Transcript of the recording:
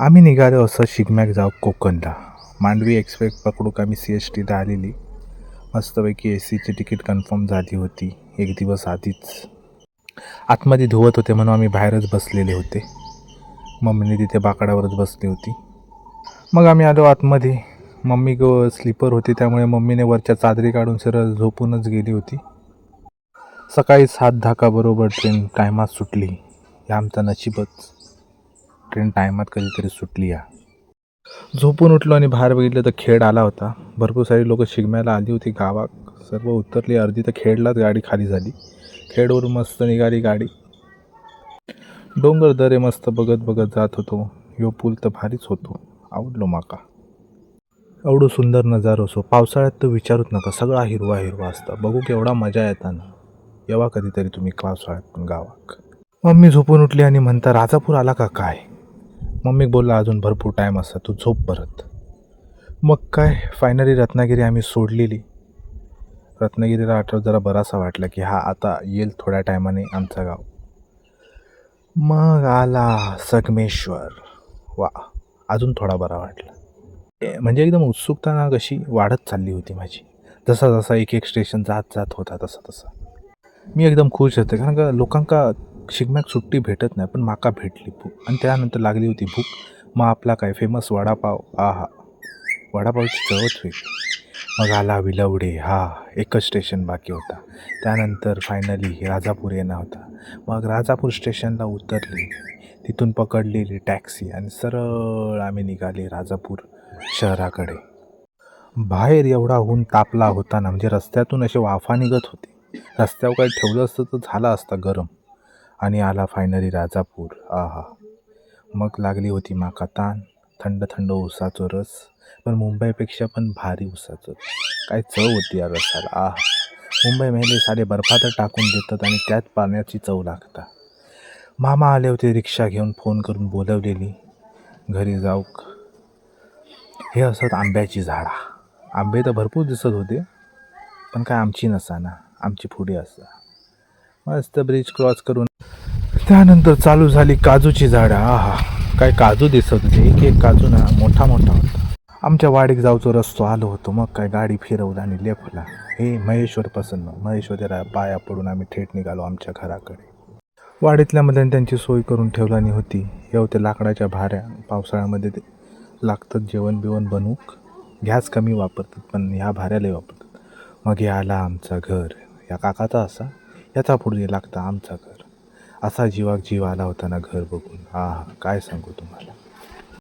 आम्ही निघालो असं शिगम्याक जाऊ कोकणला. मांडवी एक्सप्रेस पकडूक आम्ही सी एस टीला आलेली. मस्तपैकी ए सीची तिकीट कन्फर्म झाली होती. एक दिवस आधीच. आतमध्ये धुवत होते म्हणून आम्ही बाहेरच बसलेले होते. मम्मीने तिथे बाकडावरच बसली होती. मग आम्ही आलो आतमध्ये. मम्मी ग स्लीपर होती त्यामुळे मम्मीने वरच्या चादरी काढून सरळ झोपूनच गेली होती. सकाळी सात धाकाबरोबर ट्रेन टायमात सुटली. हे आमचं नशीबच. ट्रेन टायमात कधीतरी सुटली या. झोपून उठलो आणि बाहेर बघितलं तर खेड आला होता. भरपूर सारी लोक शिगम्याला आली होती. गावात सर्व उतरली. अर्धी तर खेडलाच गाडी खाली झाली. खेडवरून मस्त निघाली गाडी. डोंगर दरे मस्त बघत बघत जात होतो. यो पूल तर भारीच होतो. आवडलो माका. एवढं सुंदर नजारो असो. पावसाळ्यात तर विचारूच नका. सगळा हिरवा हिरवा असता. बघू केवढा मजा येताना येवा कधीतरी तुम्ही पावसाळ्यात पण गावाक मम्मी झोपून उठली आणि म्हणता राजापूर आला का काय? मम्मी बोलला अजून भरपूर टाईम असता तू झोप परत. मग काय फायनली रत्नागिरी आम्ही सोडलेली. रत्नागिरीला आठवत जरा बरासा वाटला की हा आता येईल थोड्या टायमाने आमचं गाव. मग आला संगमेश्वर. वा अजून थोडा बरा वाटला. म्हणजे एकदम उत्सुकता ना कशी वाढत चालली होती माझी. जसा जसा एक एक स्टेशन जात जात होता तसा तसा मी एकदम खुश होते कारण का लोकांका शिगम्याक सुट्टी भेटत नाही पण माका भेटली भूक. आणि त्यानंतर लागली होती भूक. मग आपला काय फेमस वडापाव आहा. वडापावची चवच वेगळी. मग आला विलवडे. हा एकच स्टेशन बाकी होता. त्यानंतर फायनली राजापूर येणार होता. मग राजापूर स्टेशनला उतरली. तिथून पकडलेली टॅक्सी आणि सरळ आम्ही निघाले राजापूर शहराकडे. बाहेर एवढा ऊन तापला होता ना म्हणजे रस्त्यातून असे वाफा निघत होते. रस्त्यावर काही ठेवलं असतं तर झाला असता गरम. आणि आला फायनली राजापूर. आहा. मग लागली होती माका ताण. थंड थंड उसाचो रस. पण मुंबईपेक्षा पण भारी उसाचं. काय चव होती या रसाला. आहा. मुंबईमध्ये साडे बर्फात टाकून देतात आणि त्यात पाण्याची चव लागता. मामा आले होते रिक्षा घेऊन फोन करून बोलवलेली. घरी जाऊक हे असत आंब्याची झाडा. आंबे तर भरपूर दिसत होते. पण काय आमची नसा ना आमची पुढे असा. मस्त ब्रिज क्रॉस करून त्यानंतर चालू झाली काजूची झाडं. आहा काय काजू दिसत होते एक एक काजू ना मोठा मोठा होता. आमच्या वाडीक जाऊचो रस्तो आलो होतो. मग काय गाडी फिरवला आणि लेफला हे महेश्वर पसंत महेश्वर पाया पडून आम्ही थेट निघालो आमच्या घराकडे. वाडीतल्या मध्ये त्यांची सोय करून ठेवलानी होती. हे होते लाकडाच्या भाऱ्या पावसाळ्यामध्ये ते लागतात जेवण बिवण बनवूक. गॅस कमी वापरतात पण ह्या भाऱ्यालाही वापरतात. मग हे आला आमचं घर. या काकाचा असा. याचा पुढे लागता आमचा घर. असा जीवाक जीव आला होता ना घर बघून. हा हा. काय सांगू तुम्हाला?